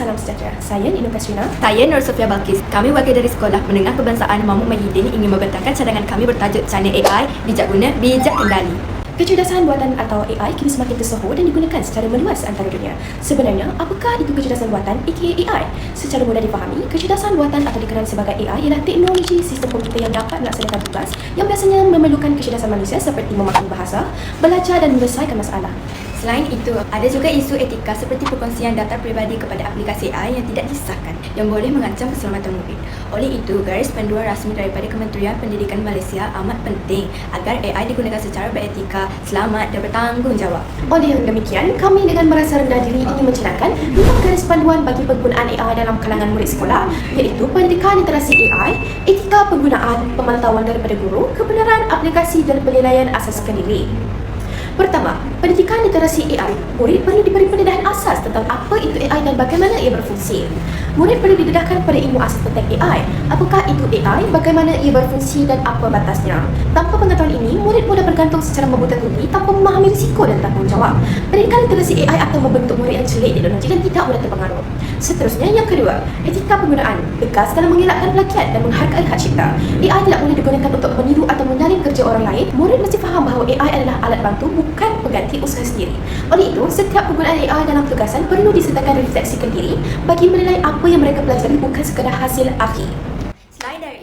salam sejahtera. Saya Nino Kasrina. Saya Nur Sofia Balkis. Kami wakil dari Sekolah Menengah Kebangsaan Mahmud Mahidin ingin membentangkan cadangan kami bertajuk Channel AI, Bijak Guna, Bijak Kendali. Kecerdasan buatan atau AI kini semakin tersohor dan digunakan secara meluas antara dunia. Sebenarnya, apakah itu kecerdasan buatan aka AI? Secara mudah dipahami, kecerdasan buatan atau dikenali sebagai AI ialah teknologi sistem komputer yang dapat melaksanakan tugas yang biasanya memerlukan kecerdasan manusia seperti memahami bahasa, belajar dan menyelesaikan masalah. Selain itu, ada juga isu etika seperti perkongsian data peribadi kepada aplikasi AI yang tidak disahkan yang boleh mengancam keselamatan murid. Oleh itu, garis panduan rasmi daripada Kementerian Pendidikan Malaysia amat penting agar AI digunakan secara beretika, selamat dan bertanggungjawab. Oleh demikian, kami dengan merasa rendah diri ingin mencanangkan lima garis panduan bagi penggunaan AI dalam kalangan murid sekolah iaitu pendidikan literasi AI, etika penggunaan, pemantauan daripada guru, kebenaran aplikasi dan penilaian asaskan diri. Pertama, pendidikan literasi AI. Murid perlu diberi pendedahan asas tentang apa itu AI dan bagaimana ia berfungsi. Murid perlu didedahkan pada ilmu asas tentang AI. Apakah itu AI, bagaimana ia berfungsi dan apa batasnya. Tanpa pengetahuan ini, bergantung secara membuta tuli tanpa memahami risiko dan tanggungjawab. Pendidikan literasi AI akan membentuk murid yang celik teknologi dan tidak mudah terpengaruh. Seterusnya, yang kedua, etika penggunaan. Tegas dalam mengelakkan pelagiat dan menghargai hak cipta. AI tidak boleh digunakan untuk meniru atau menyaring kerja orang lain. Murid mesti faham bahawa AI adalah alat bantu bukan pengganti usaha sendiri. Oleh itu, setiap penggunaan AI dalam tugasan perlu disertakan refleksikan diri bagi menilai apa yang mereka pelajari bukan sekadar hasil akhir.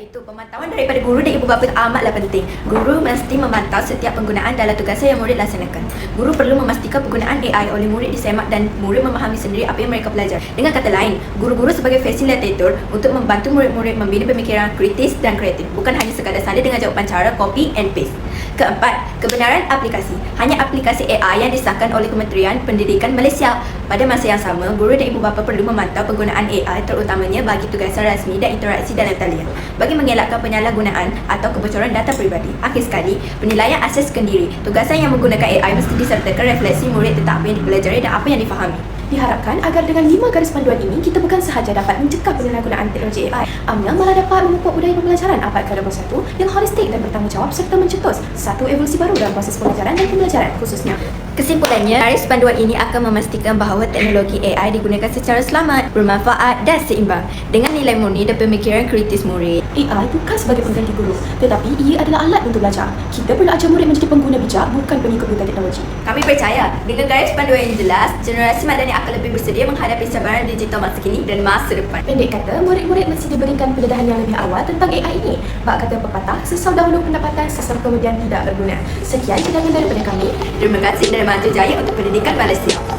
Selain dari itu, pemantauan daripada guru dan ibu bapa amatlah penting. Guru mesti memantau setiap penggunaan dalam tugasan yang murid laksanakan. Guru perlu memastikan penggunaan AI oleh murid disemak dan murid memahami sendiri apa yang mereka belajar. Dengan kata lain, guru-guru sebagai fasilitator untuk membantu murid-murid membina pemikiran kritis dan kreatif, bukan hanya sekadar salin dengan jawapan cara copy and paste. Keempat, kebenaran aplikasi. Hanya aplikasi AI yang disahkan oleh Kementerian Pendidikan Malaysia. Pada masa yang sama, guru dan ibu bapa perlu memantau penggunaan AI terutamanya bagi tugasan rasmi dan interaksi dalam talian bagi mengelakkan penyalahgunaan atau kebocoran data peribadi. Akhir sekali, penilaian asas kendiri. Tugasan yang menggunakan AI mesti disertakan refleksi murid tentang apa yang dipelajari dan apa yang difahami. Diharapkan agar dengan lima garis panduan ini, kita bukan sahaja dapat mencegah penyalahgunaan teknologi AI, amnya malah dapat memupuk budaya pembelajaran abad ke-21 yang holistik dan bertanggungjawab serta mencetus satu evolusi baru dalam proses pelajaran dan pembelajaran khususnya. Kesimpulannya, garis panduan ini akan memastikan bahawa teknologi AI digunakan secara selamat, bermanfaat dan seimbang dengan nilai murni dan pemikiran kritis murid. AI bukan sebagai pengganti guru, tetapi ia adalah alat untuk belajar. Kita perlu ajar murid menjadi pengguna bijak, bukan pengikut buta teknologi. Kami percaya dengan garis panduan yang jelas, generasi madani akan lebih bersedia menghadapi cabaran digital masa kini dan masa depan. Pendek kata, murid-murid mesti diberikan pendedahan yang lebih awal tentang AI ini. Bak kata pepatah, sesal dahulu pendapatan, sesal kemudian tidak berguna. Sekian cadangan daripada kami. Terima kasih dan maju jaya untuk pendidikan Malaysia.